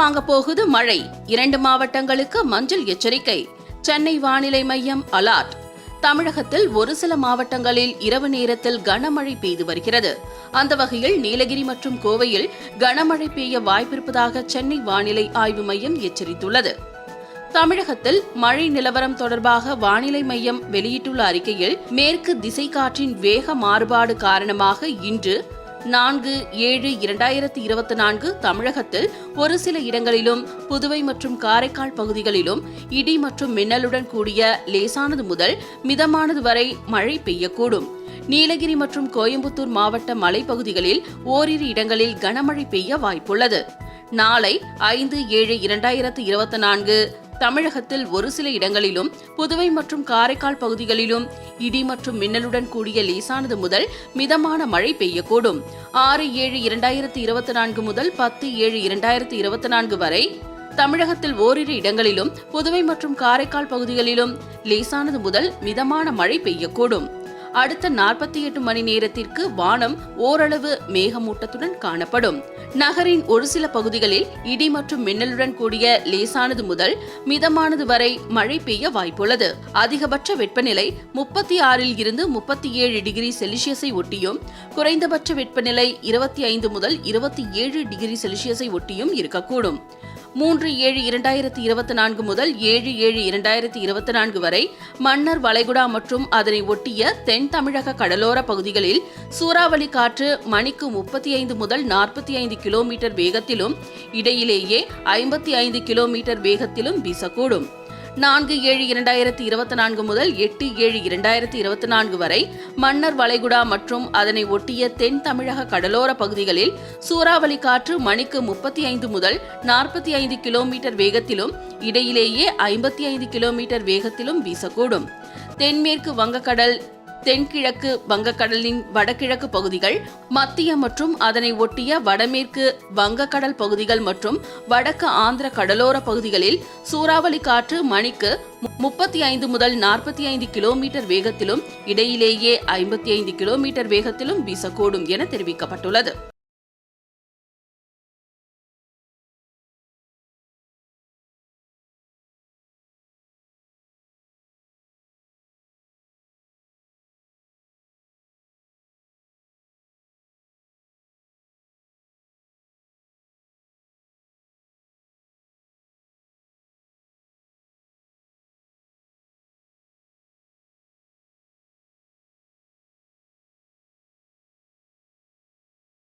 வாங்க போகுது மழை. இரண்டு மாவட்டங்களுக்கு மஞ்சள் எச்சரிக்கை. சென்னை வானிலை மையம் அலர்ட். தமிழகத்தில் ஒரு சில மாவட்டங்களில் இரவு நேரத்தில் கனமழை பெய்து வருகிறது. அந்த வகையில் நீலகிரி மற்றும் கோவையில் கனமழை பெய்ய வாய்ப்பிருப்பதாக சென்னை வானிலை ஆய்வு மையம் எச்சரித்துள்ளது. தமிழகத்தில் மழை நிலவரம் தொடர்பாக வானிலை மையம் வெளியிட்டுள்ள அறிக்கையில் மேற்கு திசை காற்றின் வேக மாறுபாடு காரணமாக இன்று நான்கு ஏழு இரண்டாயிரத்தி இருபத்தி நான்கு தமிழகத்தில் ஒரு சில இடங்களிலும் புதுவை மற்றும் காரைக்கால் பகுதிகளிலும் இடி மற்றும் மின்னலுடன் கூடிய லேசானது முதல் மிதமானது வரை மழை பெய்யக்கூடும். நீலகிரி மற்றும் கோயம்புத்தூர் மாவட்ட மலைப்பகுதிகளில் ஓரிரு இடங்களில் கனமழை பெய்ய வாய்ப்புள்ளது. நாளை ஐந்து ஏழு இரண்டாயிரத்து இருபத்தி நான்கு தமிழகத்தில் ஒரு சில இடங்களிலும் புதுவை மற்றும் காரைக்கால் பகுதிகளிலும் இடி மற்றும் மின்னலுடன் கூடிய லேசானது முதல் மிதமான மழை பெய்யக்கூடும். ஆறு ஏழு இரண்டாயிரத்தி இருபத்தி நான்கு முதல் பத்து ஏழு இரண்டாயிரத்தி இருபத்தி நான்கு வரை தமிழகத்தில் ஓரிரு இடங்களிலும் புதுவை மற்றும் காரைக்கால் பகுதிகளிலும் லேசானது முதல் மிதமான மழை பெய்யக்கூடும். அடுத்த நாற்பத்தி எட்டு மணி நேரத்திற்கு வானம் ஓரளவு மேகமூட்டத்துடன் காணப்படும். நகரின் ஒரு சில பகுதிகளில் இடி மற்றும் மின்னலுடன் கூடிய லேசானது முதல் மிதமானது வரை மழை பெய்ய வாய்ப்புள்ளது. அதிகபட்ச வெப்பநிலை முப்பத்தி ஆறில் இருந்து முப்பத்தி ஏழு டிகிரி செல்சியஸை ஒட்டியும் குறைந்தபட்ச வெப்பநிலை இருபத்தி ஐந்து முதல் இருபத்தி ஏழு டிகிரி செல்சியஸை ஒட்டியும் இருக்கக்கூடும். மூன்று ஏழு இரண்டாயிரத்தி இருபத்தி நான்கு முதல் ஏழு ஏழு இரண்டாயிரத்தி இருபத்தி நான்கு வரை மன்னர் வளைகுடா மற்றும் அதனை ஒட்டிய தென் தமிழக கடலோர பகுதிகளில் சூறாவளி காற்று மணிக்கு முப்பத்தி ஐந்து முதல் நாற்பத்தி ஐந்து கிலோமீட்டர் வேகத்திலும் இடையிலேயே ஐம்பத்தி ஐந்து கிலோமீட்டர் வேகத்திலும் வீசக்கூடும். நான்கு ஏழு இரண்டாயிரத்தி இருபத்தி நான்கு முதல் எட்டு ஏழு இரண்டாயிரத்தி இருபத்தி நான்கு வரை மன்னர் வளைகுடா மற்றும் அதனை ஒட்டிய தென் தமிழக கடலோர பகுதிகளில் சூறாவளி காற்று மணிக்கு முப்பத்தி ஐந்து முதல் நாற்பத்தி ஐந்து கிலோமீட்டர் வேகத்திலும் இடையிலேயே ஐம்பத்தி ஐந்து கிலோமீட்டர் வேகத்திலும் வீசக்கூடும். தென்மேற்கு வங்கக்கடல் தென்கிழக்கு வங்கக்கடலின் வடகிழக்கு பகுதிகள் மத்திய மற்றும் அதனை ஒட்டிய வடமேற்கு வங்கக்கடல் பகுதிகள் மற்றும் வடக்கு ஆந்திர கடலோர பகுதிகளில் சூறாவளி காற்று மணிக்கு முப்பத்தி ஐந்து முதல் நாற்பத்தி ஐந்து கிலோமீட்டர் வேகத்திலும் இடையிலேயே ஐம்பத்தி ஐந்து கிலோமீட்டர் வேகத்திலும் வீசக்கூடும் என தெரிவிக்கப்பட்டுள்ளது.